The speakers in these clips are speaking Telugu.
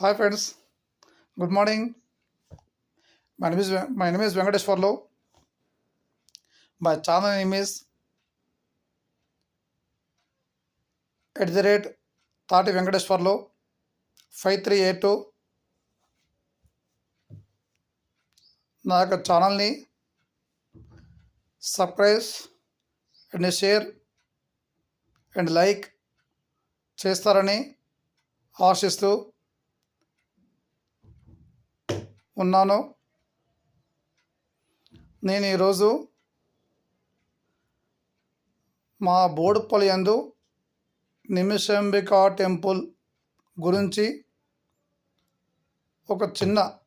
Hi friends good morning my name is my name is Venkateswarlu my channel name is at the rate Thati Venkateswarlu five three eight two నా యొక్క ఛానల్ని subscribe and share and like చేస్తారని ఆశిస్తూ ఉన్నాను. నేను ఈరోజు మా బోడుపల్లి యందు నిమిషంబిక టెంపుల్ గురించి ఒక చిన్న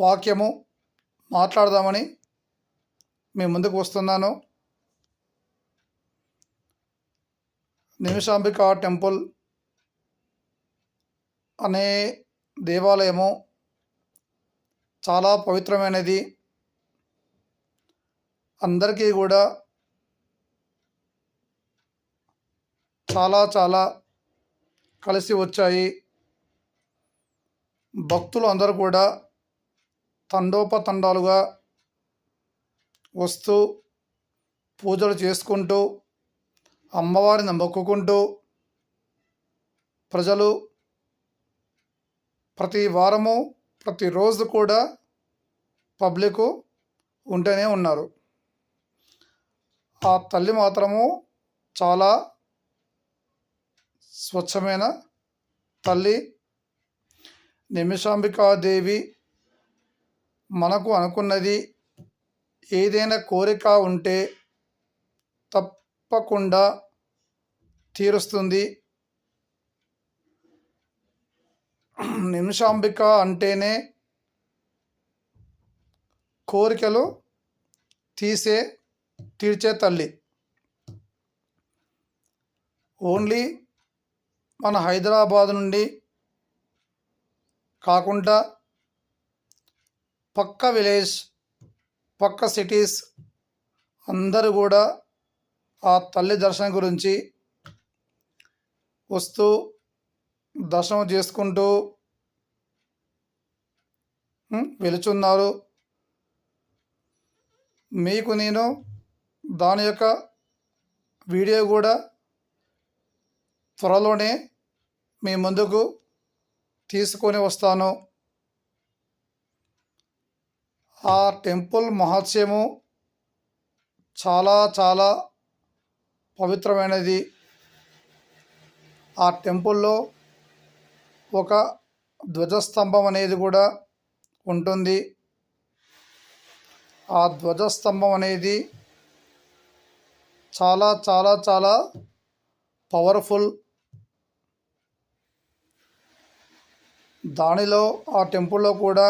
వాక్యము మాట్లాడదామని మీ ముందుకు వస్తున్నాను. నిమిషాంబిక టెంపుల్ అనే దేవాలయము చాలా పవిత్రమైనది. అందరికీ కూడా చాలా చాలా కలిసి వచ్చాయి. భక్తులు అందరూ కూడా తండోపతండాలుగా వస్తూ పూజలు చేసుకుంటూ అమ్మవారిని మొక్కుకుంటూ ప్రజలు ప్రతి వారము ప్రతిరోజు కూడా పబ్లిక్ ఉంటూనే ఉన్నారు. ఆ తల్లి మాత్రము చాలా స్వచ్ఛమైన తల్లి. నిమిషాంబికాదేవి మనకు అనుకున్నది ఏదైనా కోరిక ఉంటే తప్పకుండా తీరుస్తుంది. నిమిషాంబిక అంటేనే కోరికలు తీసే తీర్చే తల్లి. ఓన్లీ మన హైదరాబాద్ నుండి కాకుండా పక్క విలేజ్ పక్క సిటీస్ అందరూ కూడా ఆ తల్లి దర్శనం గురించి వస్తూ దర్శనం చేసుకుంటూ వెలుచున్నారు. వెళుచున్నారు మీకు నేను దాని యొక్క వీడియో కూడా త్వరలోనే మీ ముందుకు తీసుకొని వస్తాను. ఆ టెంపుల్ మహత్యము చాలా చాలా పవిత్రమైనది. ఆ టెంపుల్లో ఒక ధ్వజస్తంభం అనేది కూడా ఉంటుంది. ఆ ధ్వజస్తంభం అనేది చాలా చాలా చాలా పవర్ఫుల్ దానిలో ఆ టెంపుల్లో కూడా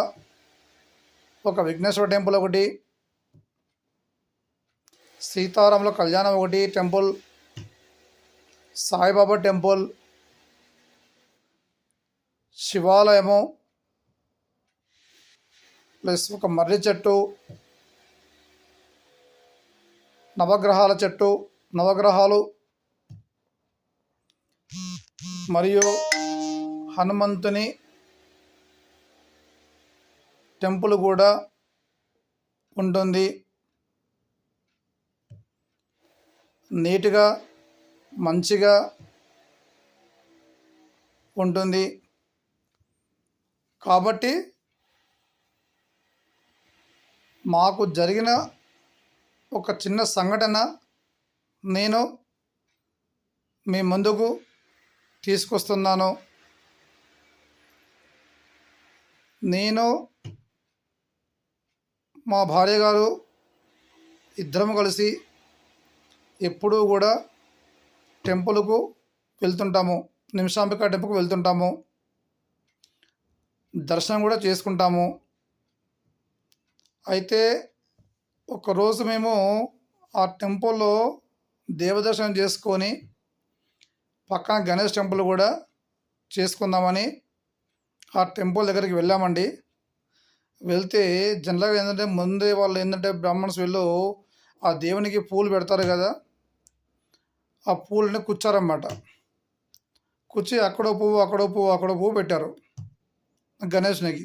ఒక విఘ్నేశ్వర టెంపుల్ ఒకటి సీతారాముల కళ్యాణం ఒకటి టెంపుల్ సాయిబాబా టెంపుల్ శివాలయము ప్లస్ ఒక మర్రి చెట్టు నవగ్రహాల చెట్టు నవగ్రహాలు మరియు హనుమంతుని టెంపుల్ కూడా ఉంటుంది. నీట్గా మంచిగా ఉంటుంది. కాబట్టి మాకు జరిగిన ఒక చిన్న సంఘటన నేను మీ ముందుకు తీసుకొస్తున్నాను. నేను మా భార్య గారు ఇద్దరం కలిసి ఎప్పుడూ కూడా టెంపుల్కు వెళ్తుంటాము. నిమిషాంబిక టెంపుల్కి వెళ్తుంటాము. దర్శనం కూడా చేసుకుంటాము. అయితే ఒకరోజు మేము ఆ టెంపుల్లో దేవదర్శనం చేసుకొని పక్కన గణేష్ టెంపుల్ కూడా చేసుకుందామని ఆ టెంపుల్ దగ్గరికి వెళ్ళామండి. వెళ్తే జనరల్గా ఏంటంటే ముందే వాళ్ళు ఏంటంటే బ్రాహ్మణ్స్ వెళ్ళు ఆ దేవునికి పూలు పెడతారు కదా ఆ పూలని కుచ్చారన్నమాట. కూర్చి అక్కడో పువ్వు అక్కడో పువ్వు అక్కడో పువ్వు పెట్టారు. గణేష్నికి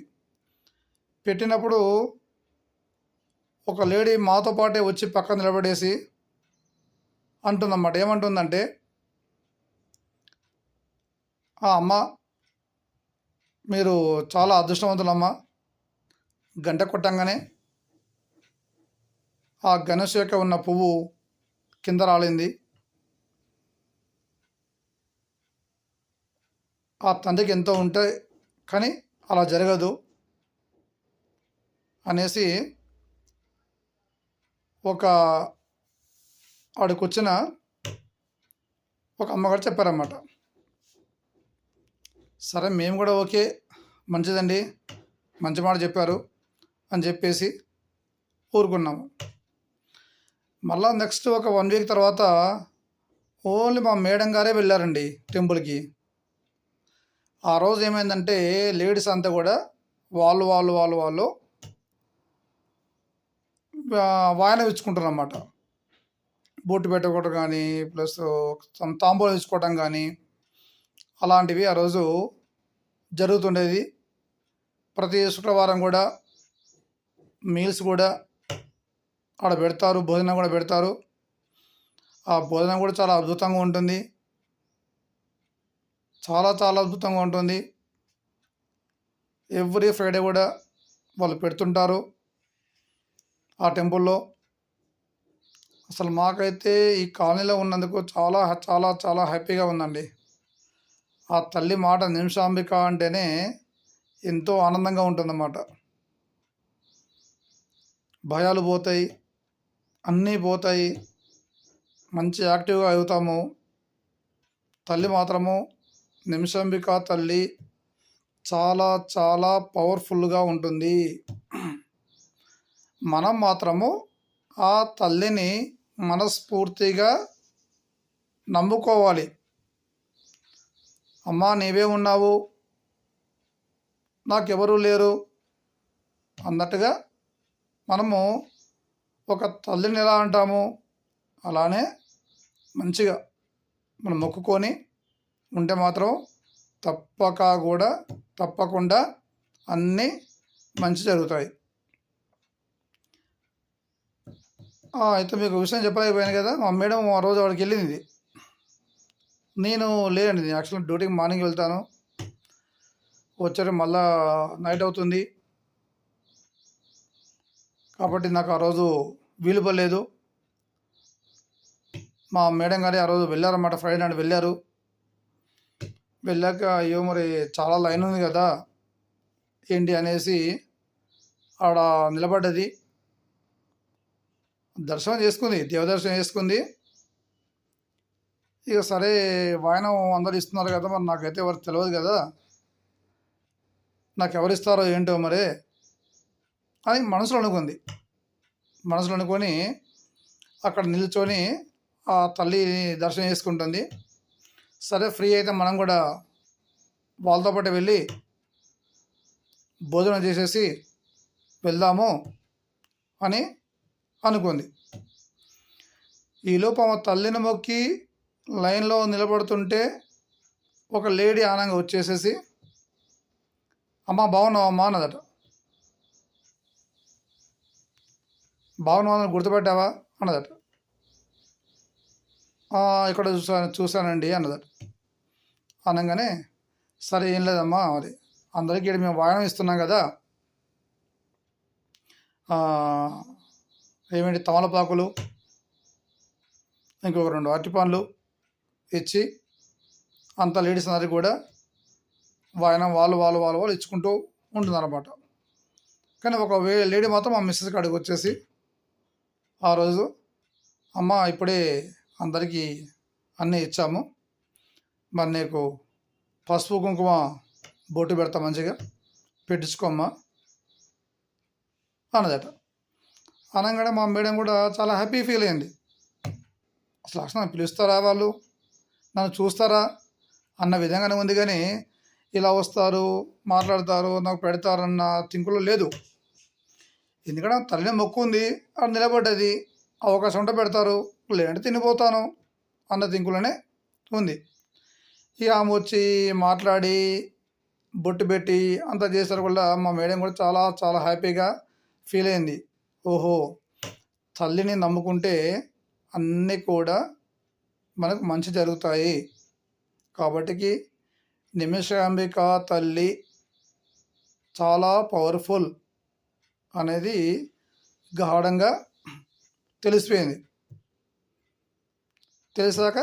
పెట్టినప్పుడు ఒక లేడీ మాతో పాటే వచ్చి పక్కన నిలబడేసి అంటుందన్నమాట. ఏమంటుందంటే "ఆ అమ్మ మీరు చాలా అదృష్టవంతులమ్మ. గంట కొట్టంగానే ఆ గణేష్ యొక్క ఉన్న పువ్వు కింద రాలింది. ఆ తండ్రికి ఎంతో ఉంటే కానీ అలా జరగదు అనేసి ఒక ఆడికి వచ్చిన ఒక అమ్మగారు చెప్పారన్నమాట. సరే మేము కూడా ఓకే మంచిదండి మంచి మాట చెప్పారు అని చెప్పేసి ఊరుకున్నాము. మళ్ళా నెక్స్ట్ ఒక వన్ వీక్ తర్వాత ఓన్లీ మా మేడం గారే వెళ్ళారండి టెంపుల్కి. ఆ రోజు ఏమైందంటే లేడీస్ అంతా కూడా వాళ్ళు వాళ్ళు వాళ్ళు వాళ్ళు వాయన వాయనం ఇచ్చుకుంటారు అన్నమాట బొట్టు పెట్టుకోవడం కానీ ప్లస్ తాంబూలం ఇచ్చుకోవడం కానీ అలాంటివి ఆ రోజు జరుగుతుండేది. ప్రతి శుక్రవారం కూడా మీల్స్ కూడా ఆడ పెడతారు భోజనం కూడా పెడతారు. ఆ భోజనం కూడా చాలా అద్భుతంగా ఉంటుంది. చాలా చాలా అద్భుతంగా ఉంటుంది. ఎవ్రీ ఫ్రైడే కూడా వాళ్ళు పెడుతుంటారు ఆ టెంపుల్లో. అసలు మాకైతే ఈ కాలనీలో ఉన్నందుకు చాలా చాలా చాలా హ్యాపీగా ఉందండి. ఆ తల్లి మాట నిమిషాంబిక అంటేనే ఎంతో ఆనందంగా ఉంటుందన్నమాట. భయాలు పోతాయి అన్నీ పోతాయి. మంచి యాక్టివ్గా అవుతాము. తల్లి మాత్రము నిమిషాంబిక తల్లి చాలా చాలా పవర్ఫుల్గా ఉంటుంది. మనం మాత్రము ఆ తల్లిని మనస్ఫూర్తిగా నమ్ముకోవాలి. అమ్మా నీవే ఉన్నావు. నాకెవరూ లేరు. అన్నట్టుగా మనము ఒక తల్లిని ఎలా అంటాము? అలానే మంచిగా మనం మొక్కుకొని ఉంటే మాత్రం తప్పక కూడా తప్పకుండా అన్నీ మంచి జరుగుతాయి. అయితే మీకు విషయం చెప్పలేకపోయాను కదా. మా మేడం ఆ రోజు వాడికి వెళ్ళింది. నేను లేదండి నేను యాక్చువల్ డ్యూటీకి మార్నింగ్ వెళ్తాను. వచ్చారు మళ్ళా నైట్ అవుతుంది. కాబట్టి నాకు ఆ రోజు వీలు పడలేదు మా మేడం గారి ఆ రోజు వెళ్ళారన్నమాట. ఫ్రైడే నాడు వెళ్ళారు. వెళ్ళాక అయ్యో మరి చాలా లైన్ ఉంది కదా ఏంటి అనేసి ఆడ నిలబడ్డది. దర్శనం చేసుకుంది దేవదర్శనం చేసుకుంది. ఇక సరే వాయనం అందరు ఇస్తున్నారు కదా మరి నాకైతే ఎవరు తెలియదు కదా. నాకు ఎవరు ఇస్తారో ఏంటో మరి అని మనసులో అనుకుంది. మనసులో అనుకొని అక్కడ నిల్చొని ఆ తల్లి దర్శనం చేసుకుంటుంది. సరే ఫ్రీ అయితే మనం కూడా వాళ్ళతో పాటు వెళ్ళి భోజనం చేసేసి వెళ్దాము అని అనుకుంది. ఈలోపు ఆమె తల్లిని మొక్కి లైన్లో నిలబడుతుంటే ఒక లేడీ ఆనంగా వచ్చేసేసి అమ్మ బాగున్నావమ్మా అన్నదట అన్నదట. బాగున్నావా? గుర్తుపెట్టావా? అన్నదట. ఇక్కడ చూసాను చూశానండి అన్నదట అనగానే సరే ఏం లేదమ్మా మరి. అందరికీ ఇక్కడ మేము వాయనం ఇస్తున్నాం కదా. ఏమిటి తమలపాకులు ఇంకొక రెండు అరటిపండ్లు ఇచ్చి అంత లేడీస్ అందరికి కూడా వాయనం వాళ్ళు వాళ్ళు వాళ్ళు వాళ్ళు ఇచ్చుకుంటూ ఉంటుందన్నమాట. కానీ ఒక వే లేడీ మాత్రం మా మిస్సెస్ కాడికి వచ్చేసి ఆ రోజు అమ్మ ఇప్పుడే అందరికీ అన్నీ ఇచ్చాము. మరి నీకు పసుపు కుంకుమ బొట్టు పెడతా మంచిగా. పెట్టించుకోమ్మా. అన్నదట. అనగానే మా మేడం కూడా చాలా హ్యాపీ ఫీల్ అయింది. అసలు అసలు పిలుస్తారా వాళ్ళు? నన్ను చూస్తారా? అన్న విధంగానే ఉంది కానీ ఇలా వస్తారు మాట్లాడతారు నాకు పెడతారన్న థింకులో లేదు. ఎందుకంటే తల్లిని మొక్కు ఉంది అక్కడ నిలబడ్డది అవకాశం ఉంటే పెడతారు. లేదంటే తినిపోతాను అన్న దింకులనే ఉంది. ఇక ఆమె వచ్చి మాట్లాడి బొట్టు పెట్టి అంతా చేసారు కూడా మా మేడం కూడా చాలా చాలా హ్యాపీగా ఫీల్ అయింది. ఓహో తల్లిని నమ్ముకుంటే అన్నీ కూడా మనకు మంచి జరుగుతాయి. కాబట్టికి నిమిషాంబిక తల్లి చాలా పవర్ఫుల్ అనేది గాఢంగా తెలిసిపోయింది. తెలిసాక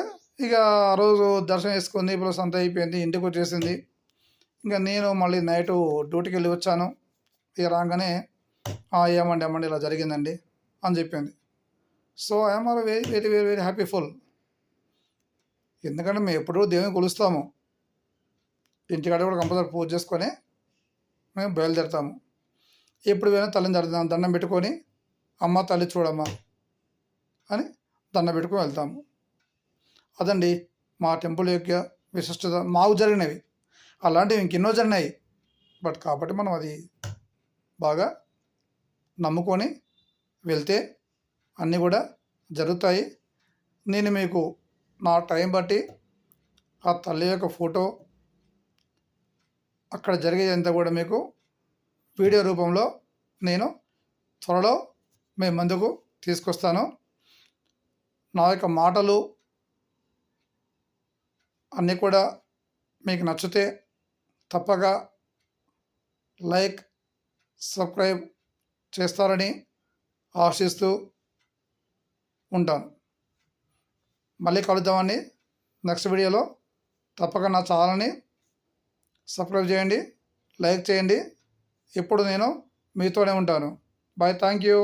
ఇక ఆ రోజు దర్శనం చేసుకుంది ఇప్పుడు సంత అయిపోయింది ఇంటికి వచ్చేసింది. ఇంకా నేను మళ్ళీ నైట్ డ్యూటీకి వెళ్ళి వచ్చాను. ఇక రాగానే ఏమండి ఏమండి ఇలా జరిగిందండి అని చెప్పింది. So I'm are very very very very హ్యాపీఫుల్ ఎందుకంటే మేము ఎప్పుడూ దేవుని కొలుస్తాము. ఇంటికాడ కూడా కంపల్సరీ పూజ చేసుకొని మేము బయలుదేరుతాము. ఎప్పుడు పోయినా తల్లిని దండం పెట్టుకొని అమ్మ తల్లి చూడమ్మా అని దండం పెట్టుకొని వెళ్తాము. అదండి మా టెంపుల్ యొక్క విశిష్టత మాకు జరిగినవి. అలాంటివి ఇంకెన్నో జరిగినాయి. బట్ కాబట్టి మనం అది బాగా నమ్ముకొని వెళ్తే అన్నీ కూడా జరుగుతాయి. నేను మీకు నా టైం బట్టి ఆ తల్లి యొక్క ఫోటో అక్కడ జరిగేదంతా కూడా మీకు వీడియో రూపంలో నేను త్వరలో మీ ముందుకు తీసుకొస్తాను. నా యొక్క మాటలు అన్నీ కూడా మీకు నచ్చితే తప్పగా లైక్ సబ్స్క్రైబ్ చేస్తారని ఆశిస్తూ ఉంటాను. మళ్ళీ కలుద్దామని నెక్స్ట్ వీడియోలో తప్పక నా ఛానల్ని సబ్స్క్రైబ్ చేయండి లైక్ చేయండి. ఇప్పుడు నేను మీతోనే ఉంటాను. Bye thank you.